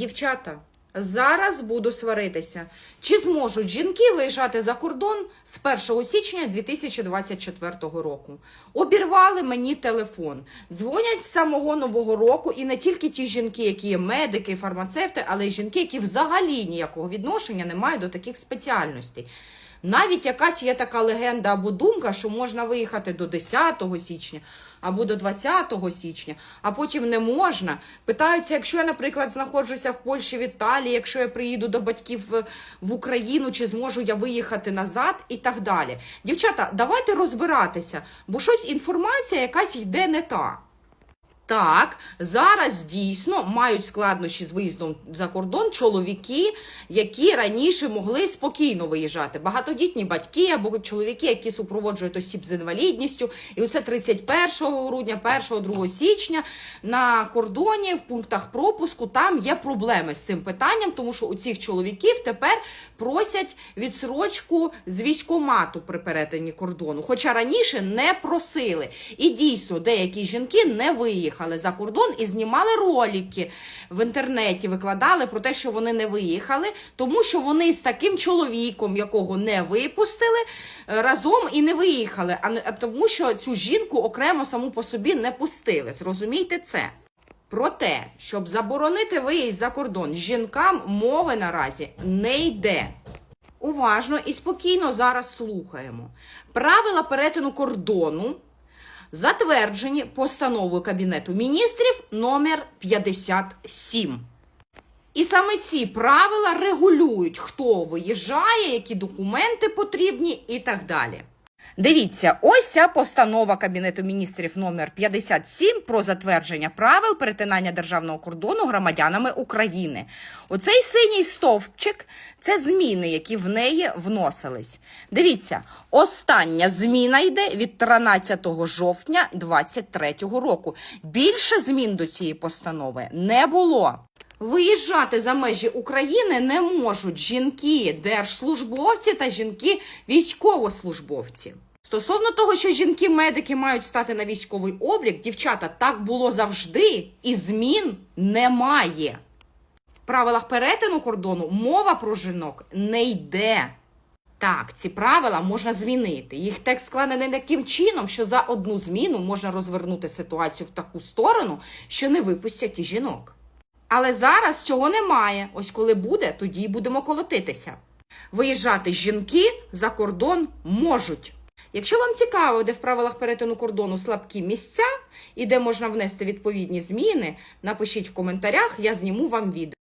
Дівчата, зараз буду сваритися. Чи зможуть жінки виїжджати за кордон з 1 січня 2024 року? Обірвали мені телефон. Дзвонять з самого нового року, і не тільки ті жінки, які є медики, фармацевти, але й жінки, які взагалі ніякого відношення не мають до таких спеціальностей. Навіть якась є така легенда або думка, що можна виїхати до 10 січня або до 20 січня, а потім не можна. Питаються, якщо я, наприклад, знаходжуся в Польщі, в Італії, якщо я приїду до батьків е, в Україну, чи зможу я виїхати назад і так далі. Дівчата, давайте розбиратися, бо щось інформація якась йде не та. Так, зараз дійсно мають складнощі з виїздом за кордон чоловіки, які раніше могли спокійно виїжджати. Багатодітні батьки або чоловіки, які супроводжують осіб з інвалідністю. І оце 31 грудня, 1, 2 січня на кордоні в пунктах пропуску там є проблеми з цим питанням, тому що у цих чоловіків тепер просять відсрочку з військомату при перетині кордону. Хоча раніше не просили. І дійсно деякі жінки не виїхали за кордон і знімали ролики в інтернеті, викладали про те, що вони не виїхали, тому що вони з таким чоловіком, якого не випустили, разом і не виїхали, а тому, що цю жінку окремо саму по собі не пустили. Зрозумійте це. Про те, щоб заборонити виїзд за кордон жінкам мови наразі не йде. Уважно і спокійно зараз слухаємо. Правила перетину кордону затверджені постановою Кабінету міністрів номер 57. І саме ці правила регулюють, хто виїжджає, які документи потрібні і так далі. Дивіться, ось ця постанова Кабінету міністрів номер 57 про затвердження правил перетинання державного кордону громадянами України. Оцей синій стовпчик це зміни, які в неї вносились. Дивіться, остання зміна йде від 13 жовтня 2023 року. Більше змін до цієї постанови не було. Виїжджати за межі України не можуть жінки, держслужбовці та жінки військовослужбовці. Стосовно того, що жінки-медики мають стати на військовий облік, дівчата, так було завжди, і змін немає. В правилах перетину кордону мова про жінок не йде. Так, ці правила можна змінити. Їх текст складений таким чином, що за одну зміну можна розвернути ситуацію в таку сторону, що не випустять і жінок. Але зараз цього немає. Ось коли буде, тоді й будемо колотитися. Виїжджати жінки за кордон можуть. Якщо вам цікаво, де в правилах перетину кордону слабкі місця і де можна внести відповідні зміни, напишіть в коментарях, я зніму вам відео.